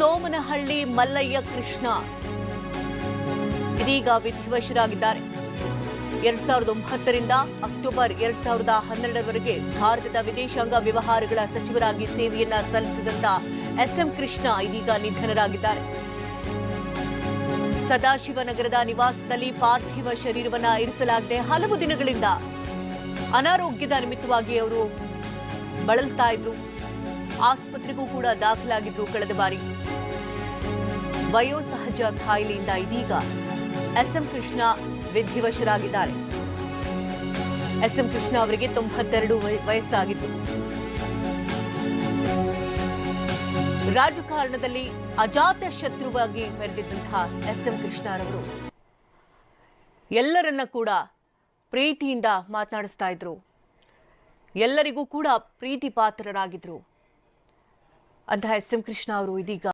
ಸೋಮನಹಳ್ಳಿ ಮಲ್ಲಯ್ಯ ಕೃಷ್ಣ. ಇದೀಗ ವಿಧಿವಶರಾಗಿದ್ದಾರೆ. ಎರಡ್ ಸಾವಿರದ ಒಂಬತ್ತರಿಂದ ಅಕ್ಟೋಬರ್ ಎರಡ್ ಸಾವಿರದ ಹನ್ನೆರಡರವರೆಗೆ ಭಾರತದ ವಿದೇಶಾಂಗ ವ್ಯವಹಾರಗಳ ಸಚಿವರಾಗಿ ಸೇವೆಯನ್ನ ಸಲ್ಲಿಸಿದಂತ ಎಸ್ಎಂ ಕೃಷ್ಣ ಇದೀಗ ನಿಧನರಾಗಿದ್ದಾರೆ. ಸದಾಶಿವನಗರದ ನಿವಾಸದಲ್ಲಿ ಪಾರ್ಥಿವ ಶರೀರವನ್ನ ಇರಿಸಲಾಗಿದೆ ಹಲವು ದಿನಗಳಿಂದ ಅನಾರೋಗ್ಯದ ನಿಮಿತ್ತವಾಗಿ ಅವರು ಬಳಲ್ತಾ ಇದ್ರು. ಆಸ್ಪತ್ರೆಗೂ ಕೂಡ ದಾಖಲಾಗಿದ್ರು ಕಳೆದ ಬಾರಿ. ವಯೋಸಹಜ ಖಾಯಿಲೆಯಿಂದ ಇದೀಗ ಎಸ್ಎಂ ಕೃಷ್ಣ ವಿಧಿವಶರಾಗಿದ್ದಾರೆ. ಎಸ್ಎಂ ಕೃಷ್ಣ ಅವರಿಗೆ ತೊಂಬತ್ತೆರಡು ವಯ- ವಯಸ್ಸಾಗಿತ್ತು. ರಾಜಕಾರಣದಲ್ಲಿ ಅಜಾತ ಶತ್ರುವಾಗಿ ಮೆರೆದಿದ್ದಂತಹ ಎಸ್ಎಂ ಕೃಷ್ಣರವರು. ಎಲ್ಲರನ್ನ ಕೂಡ ಪ್ರೀತಿಯಿಂದ ಮಾತನಾಡಿಸ್ತಾ ಇದ್ರು. ಎಲ್ಲರಿಗೂ ಕೂಡ ಪ್ರೀತಿ ಪಾತ್ರರಾಗಿದ್ರು ಅಂತಹ ಎಸ್ ಎಂ ಕೃಷ್ಣ ಅವರು ಇದೀಗ